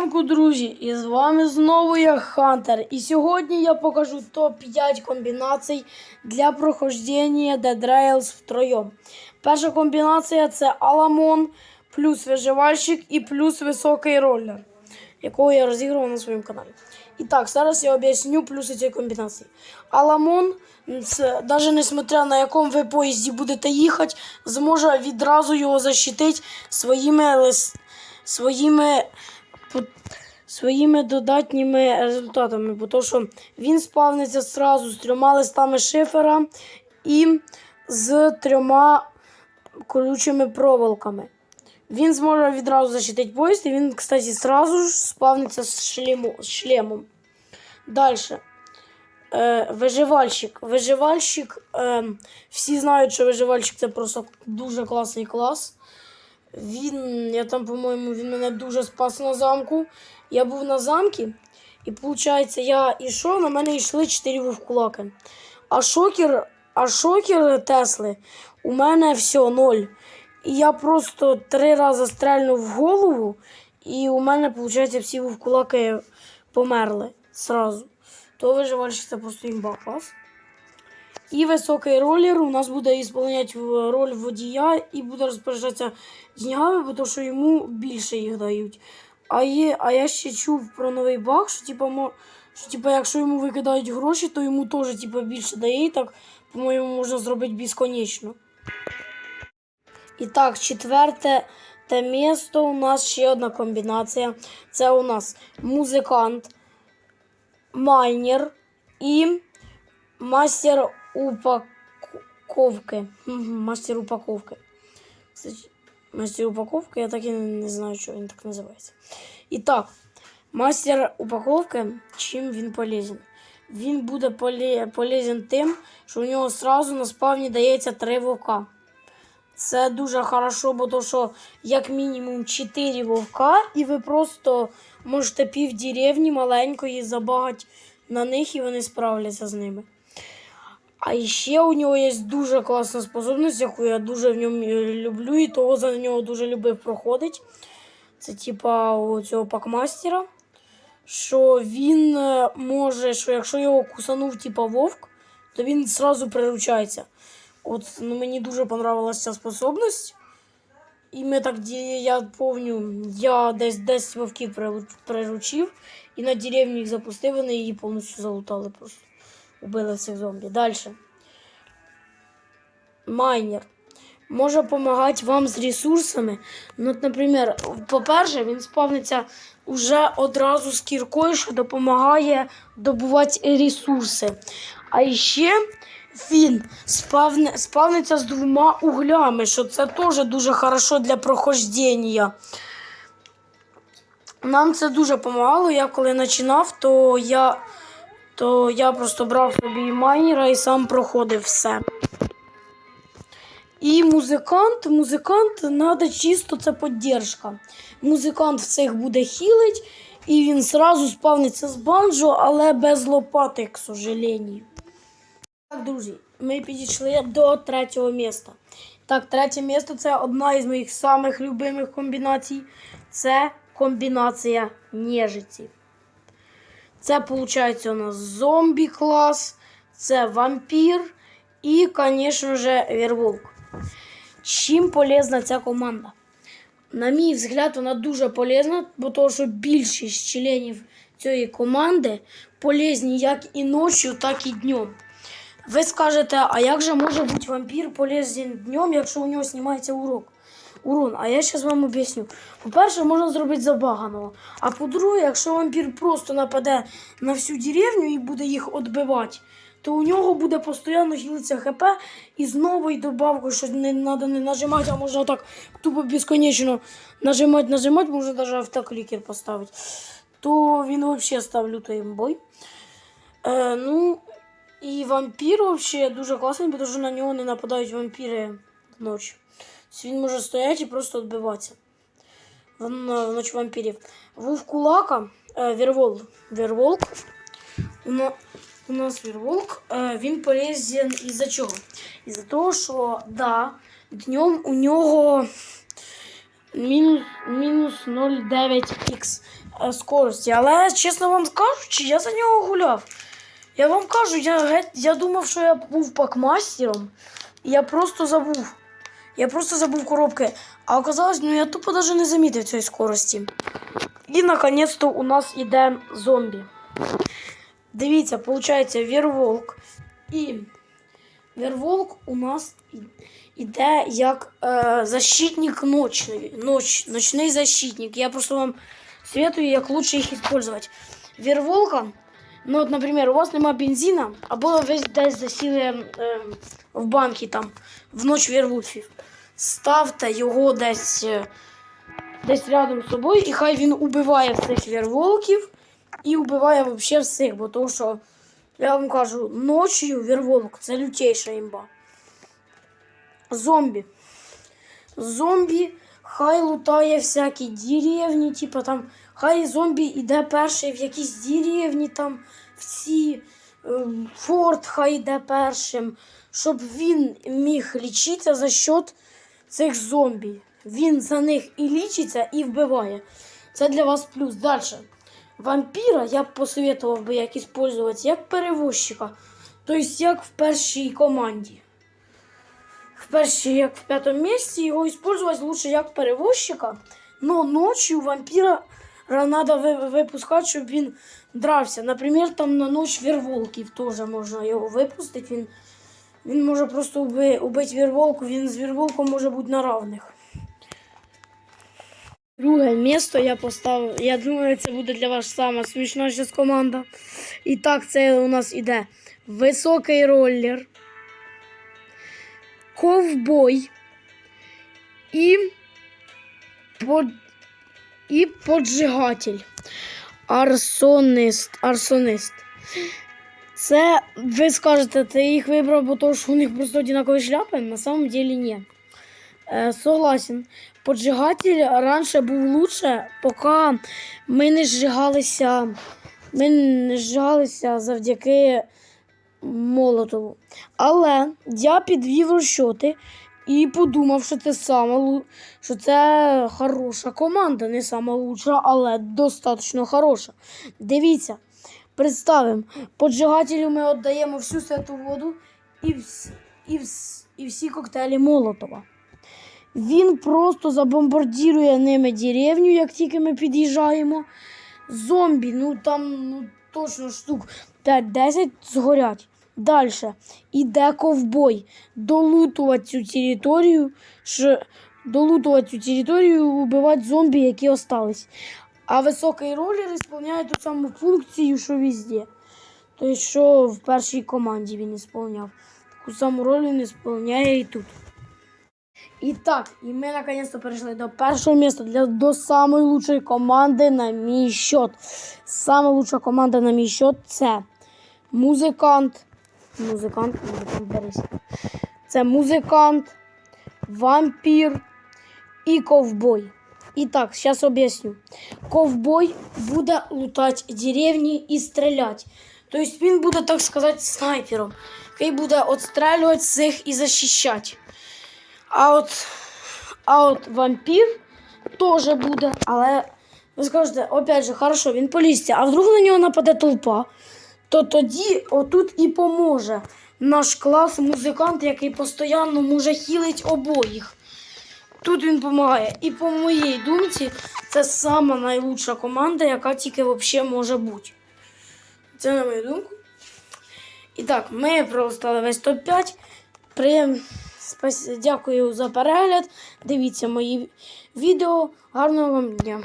ранку, друзі! І з вами знову я Хантер. І сьогодні я покажу топ-5 комбінацій для проходження Dead Rails втроєм. Перша комбінація це Аламон, плюс виживальщик і плюс високий роллер, якого я розігрував на своєму каналі. І так, зараз я об'ясню плюси цієї комбінації. Аламон, навіть несмотря на якому ви поїзді будете їхати, зможе відразу його защитити своїми лис... своїми своїми додатніми результатами, бо то, що він спавниться зразу з трьома листами шифера і з трьома колючими проволоками. Він зможе відразу защитити поїзд, і він, кстати, зразу ж спавниться з, шлему, з шлемом. Далі. Е, виживальщик. Виживальщик. Е, всі знають, що виживальщик це просто дуже класний клас. Він, я там, по-моєму, він мене дуже спас на замку. Я був на замку, і виходить, я йшов, на мене йшли 4 вовкулаки. А шокер, а шокер Тесли у мене все ноль. І я просто три рази стрельнув в голову, і у мене, виходить, всі вовкулаки померли сразу. То виживальщик це просто імба клас. І високий ролер у нас буде ісполняти роль водія і буде розпоряджатися деньгами, бо то, що йому більше їх дають. А, є, а я ще чув про новий баг, що, типа, що типа, якщо йому викидають гроші, то йому теж типа, більше дає. І так, по-моєму, можна зробити безконечно. І так, четверте те місто у нас ще одна комбінація. Це у нас музикант, майнер і мастер упаковки. Мастер упаковки. Мастер упаковки, я так і не знаю, що він так називається. І так, мастер упаковки, чим він полезен? Він буде поле- полезен тим, що у нього сразу на спавні дається три вовка. Це дуже хорошо, бо то, що як мінімум 4 вовка, і ви просто можете пів деревні маленької забагати на них, і вони справляться з ними. А ще у нього є дуже класна способність, яку я дуже в ньому е, люблю, і того за нього дуже любив проходить. Це типа у цього пакмастера. Що він е, може, що якщо його кусанув, типа вовк, то він зразу приручається. От ну, мені дуже понравилася ця способність. І ми так, я помню, я десь 10 вовків приручив, і на деревню їх запустив, вони її повністю залутали просто. Убили цих зомбі. Далі. Майнер. Може допомагати вам з ресурсами. Ну, наприклад, по-перше, він спавниться уже одразу з кіркою, що допомагає добувати ресурси. А ще він спавне, спавниться з двома углями, що це теж дуже хорошо для прохождення. Нам це дуже допомагало. Я коли починав, то я, то я просто брав собі майнера і сам проходив все. І музикант, музикант треба чисто це підтримка. Музикант цих буде хілить, і він сразу спавниться з банджо, але без лопати, к сожалению. Так, друзі, ми підійшли до третього міста. Так, третє місто це одна із моїх самих любимих комбінацій. Це комбінація нежиці. Це, виходить, у нас зомбі клас, це вампір і, звісно ж, вірволк. Чим полезна ця команда? На мій взгляд, вона дуже полезна, бо того, що більшість членів цієї команди полезні як і ночі, так і днем. Ви скажете, а як же може бути вампір полезен днем, якщо у нього знімається урок? Урон, а я зараз вам об'ясню. По-перше, можна зробити забаганого. А по-друге, якщо вампір просто нападе на всю деревню і буде їх відбивати, то у нього буде постійно хілитися ХП і з новою добавкою, що не треба не нажимати, а можна так тупо безконечно нажимати, нажимати, можна навіть автоклікер поставити. То він взагалі став лютий імбой. Е, ну, і вампір взагалі дуже класний, тому що на нього не нападають вампіри вночі. Тобто він може стояти і просто відбиватися. В, вночі вампірів. Вовкулака, е, Вірвол, Вірволк. У, на, у нас Вірволк, е, він полезен із-за чого? Із-за того, що да, днем у нього мінус, мінус 0,9х е, скорості. Але, чесно вам кажучи, я за нього гуляв. Я вам кажу, я, геть, я думав, що я був пакмастером, і я просто забув. Я просто забув коробки. А оказалось, ну я тупо навіть не замітив цієї скорості. І наконець-то у нас іде зомбі. Дивіться, виходить, Вірволк. І Вірволк у нас і- іде як е, защитник ночний. Ноч, ночний защитник. Я просто вам советую, як лучше їх використовувати. Вірволка, ну от, наприклад, у вас нема бензина, або ви десь засіли е, в банки там в ніч вірвульфів. Ставте його десь, е, десь рядом з собою, і хай він убиває всіх вірволків і убиває взагалі всіх, бо то, що я вам кажу, ночі вірволк це лютейша імба. Зомбі. Зомбі хай лутає всякі деревні, типа там, хай зомбі йде перший в якісь деревні, там всі ем, форт хай йде першим, щоб він міг лічитися за счет цих зомбі. Він за них і лічиться, і вбиває. Це для вас плюс. Далі. Вампіра я б посоветував би як использувати як перевозчика. Тобто як в першій команді. В першій, як в п'ятому місці, його использовать лучше як перевозчика. Но ночі вампіра треба випускати, щоб він дрався. Наприклад, там на ніч вірволків теж можна його випустити. Він, він може просто уби, убити вірволку, він з вірволком може бути на равних. Друге місто я поставив. Я думаю, це буде для вас сама смішна зараз команда. І так, це у нас іде високий роллер, ковбой і, под... і поджигатель. Арсонист. Арсонист. Це ви скажете, ти їх вибрав, бо то, що у них просто однакові шляпи? На самом деле ні. Е, согласен. Поджигатель раніше був лучше, поки ми не зжигалися. Ми не зжигалися завдяки Молотову. Але я підвів розчоти і подумав, що це саме що це хороша команда, не сама лучша, але достатньо хороша. Дивіться, представимо, поджигателю ми віддаємо всю святу воду і, вс- і, вс- і всі коктейлі Молотова. Він просто забомбардірує ними деревню, як тільки ми під'їжджаємо. Зомбі, ну там ну, точно штук 5-10 згорять. Далі іде ковбой долутувати цю територію, ш... долутувати цю територію, убивати зомбі, які остались. А високий ролер виконує ту саму функцію, що везде. Тобто, що в першій команді він ісполняв. Таку саму роль він ісполняє і тут. І так, і ми наконец-то перейшли до першого місця для до самої лучшої команди на мій счет. Сама лучша команда на мій счет це музикант. Музикант, музикант берись. Це музикант, вампір і ковбой. І так, зараз об'ясню. Ковбой буде лутати деревні і стріляти. Тобто він буде, так сказати, снайпером, який буде відстрілювати всіх і захищати. А от, а от вампір теж буде, але ви скажете, опять же, хорошо, він полізться, а вдруг на нього нападе толпа, то тоді отут і поможе наш клас музикант, який постійно може хілить обоїх. Тут він допомагає. І по моїй думці, це сама найлучша команда, яка тільки взагалі може бути. Це на мою думку. І так, ми пролистали весь топ-5. Приєм... Дякую за перегляд. Дивіться мої відео. Гарного вам дня.